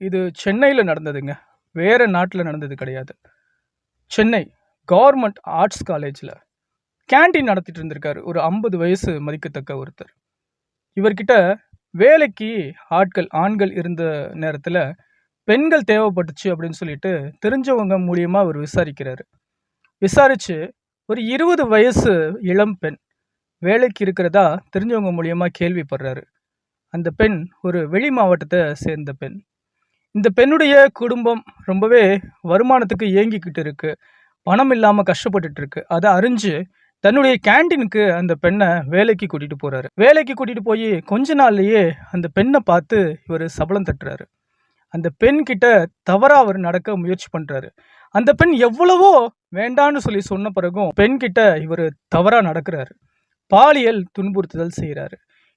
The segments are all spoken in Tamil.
இது சென்னையில் நடந்ததுங்க. வேறு நாட்டில் நடந்தது கிடையாது. சென்னை கவர்மெண்ட் ஆர்ட்ஸ் காலேஜில் கேண்டீன் நடத்திட்டு இருந்திருக்காரு. ஒரு ஐம்பது வயசு மதிக்கத்தக்க ஒருத்தர். இவர்கிட்ட வேலைக்கு ஆட்கள் ஆண்கள் இருந்த நேரத்தில் பெண்கள் தேவைப்பட்டுச்சு அப்படின்னு சொல்லிட்டு தெரிஞ்சவங்க மூலியமாக அவர் விசாரிக்கிறாரு. விசாரித்து ஒரு இருபது வயசு இளம் பெண் வேலைக்கு இருக்கிறதா தெரிஞ்சவங்க மூலியமாக கேள்விப்படுறாரு. அந்த பெண் ஒரு வெளி மாவட்டத்தை சேர்ந்த பெண். இந்த பெண்ணுடைய குடும்பம் ரொம்பவே வருமானத்துக்கு ஏங்கிக்கிட்டு இருக்கு. பணம் இல்லாமல் கஷ்டப்பட்டுட்டு இருக்கு. அதை அறிஞ்சு தன்னுடைய கேண்டீனுக்கு அந்த பெண்ணை வேலைக்கு கூட்டிகிட்டு போகிறாரு வேலைக்கு கூட்டிகிட்டு போய் கொஞ்ச நாள்லயே அந்த பெண்ணை பார்த்து இவர் சபலம் தட்டுறாரு. அந்த பெண் கிட்ட தவறாக அவர் நடக்க முயற்சி பண்ணுறாரு அந்த பெண் எவ்வளவோ வேண்டான்னு சொல்லி சொன்ன பிறகும் பெண் கிட்ட இவர் தவறாக நடக்கிறாரு. பாலியல் துன்புறுத்துதல் செய்கிறாரு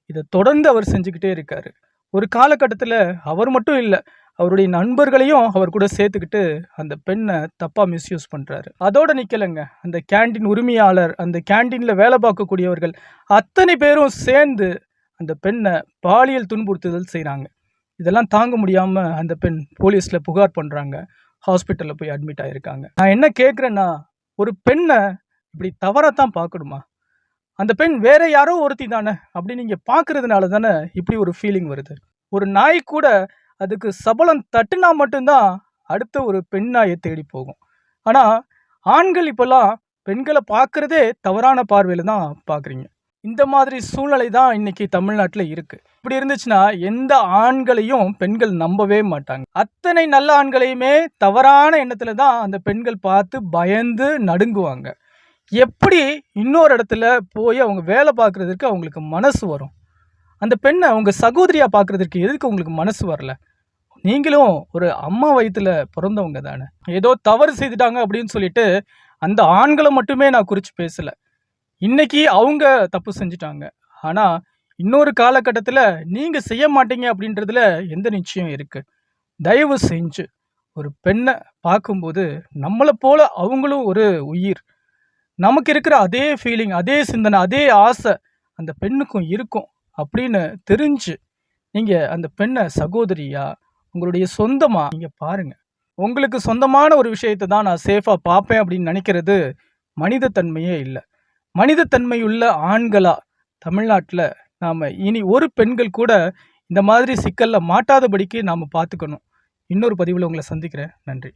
இதை தொடர்ந்து அவர் செஞ்சுக்கிட்டே இருக்காரு. ஒரு காலகட்டத்தில் அவர் மட்டும் இல்லை அவருடைய நண்பர்களையும் அவர் கூட சேர்த்துக்கிட்டு அந்த பெண்ணை தப்பாக மிஸ்யூஸ் பண்ணுறாரு அதோட நிற்கலைங்க அந்த கேண்டீன் உரிமையாளர் அந்த கேண்டீனில் வேலை பார்க்கக்கூடியவர்கள் அத்தனை பேரும் சேர்ந்து அந்த பெண்ணை பாலியல் துன்புறுத்துதல் செய்கிறாங்க இதெல்லாம் தாங்க முடியாமல் அந்த பெண் போலீஸில் புகார் பண்ணுறாங்க ஹாஸ்பிட்டலில் போய் அட்மிட் ஆகிருக்காங்க நான் என்ன கேட்குறேன்னா ஒரு பெண்ணை இப்படி தவறாக தான் பார்க்கணுமா? அந்த பெண் வேற யாரோ ஒருத்தி தானே. அப்படி நீங்கள் பார்க்குறதுனால தானே இப்படி ஒரு ஃபீலிங் வருது. ஒரு நாய் கூட அதுக்கு சபலம் தட்டுனா மட்டும்தான் அடுத்த ஒரு பெண்ணாயை தேடி போகும். ஆனால் ஆண்கள் இப்போல்லாம் பெண்களை பார்க்குறதே தவறான பார்வையில் தான் பார்க்குறீங்க. இந்த மாதிரி சூழ்நிலை தான் இன்னைக்கு தமிழ்நாட்டில் இருக்குது இப்படி இருந்துச்சுன்னா எந்த ஆண்களையும் பெண்கள் நம்பவே மாட்டாங்க. அத்தனை நல்ல ஆண்களையுமே தவறான எண்ணத்தில் தான் அந்த பெண்கள் பார்த்து பயந்து நடுங்குவாங்க. எப்படி இன்னொரு இடத்துல போய் அவங்க வேலை பார்க்குறதுக்கு அவங்களுக்கு மனசு வரும்? அந்த பெண்ணை அவங்க சகோதரியாக பார்க்குறதுக்கு எதுக்கு உங்களுக்கு மனசு வரல? நீங்களும் ஒரு அம்மா வயிற்றுல பிறந்தவங்க தானே. ஏதோ தவறு செய்துட்டாங்க அப்படின்னு சொல்லிட்டு அந்த ஆண்களை மட்டுமே நான் குறித்து பேசலை. இன்னைக்கு அவங்க தப்பு செஞ்சுட்டாங்க. ஆனால் இன்னொரு காலகட்டத்தில் நீங்கள் செய்ய மாட்டீங்க அப்படின்றதுல எந்த நிச்சயம் இருக்குது தயவு செஞ்சு ஒரு பெண்ணை பார்க்கும்போது நம்மளை போல் அவங்களும் ஒரு உயிர். நமக்கு இருக்கிற அதே ஃபீலிங் அதே சிந்தனை அதே ஆசை அந்த பெண்ணுக்கும் இருக்கும் அப்படின்னு தெரிஞ்சு நீங்கள் அந்த பெண்ணை சகோதரியாக உங்களுடைய சொந்தமா? நீங்கள் பாருங்க. உங்களுக்கு சொந்தமான ஒரு விஷயத்தை தான் நான் சேஃபாக பார்ப்பேன் அப்படின்னு நினைக்கிறது மனிதத்தன்மையே இல்லை. மனிதத்தன்மையுள்ள ஆண்களா தமிழ்நாட்டில் நாம் இனி ஒரு பெண்கள் கூட இந்த மாதிரி சிக்கலில் மாட்டாதபடிக்கு நாம் பார்த்துக்கணும். இன்னொரு பதிவில் உங்களை சந்திக்கிறேன். நன்றி.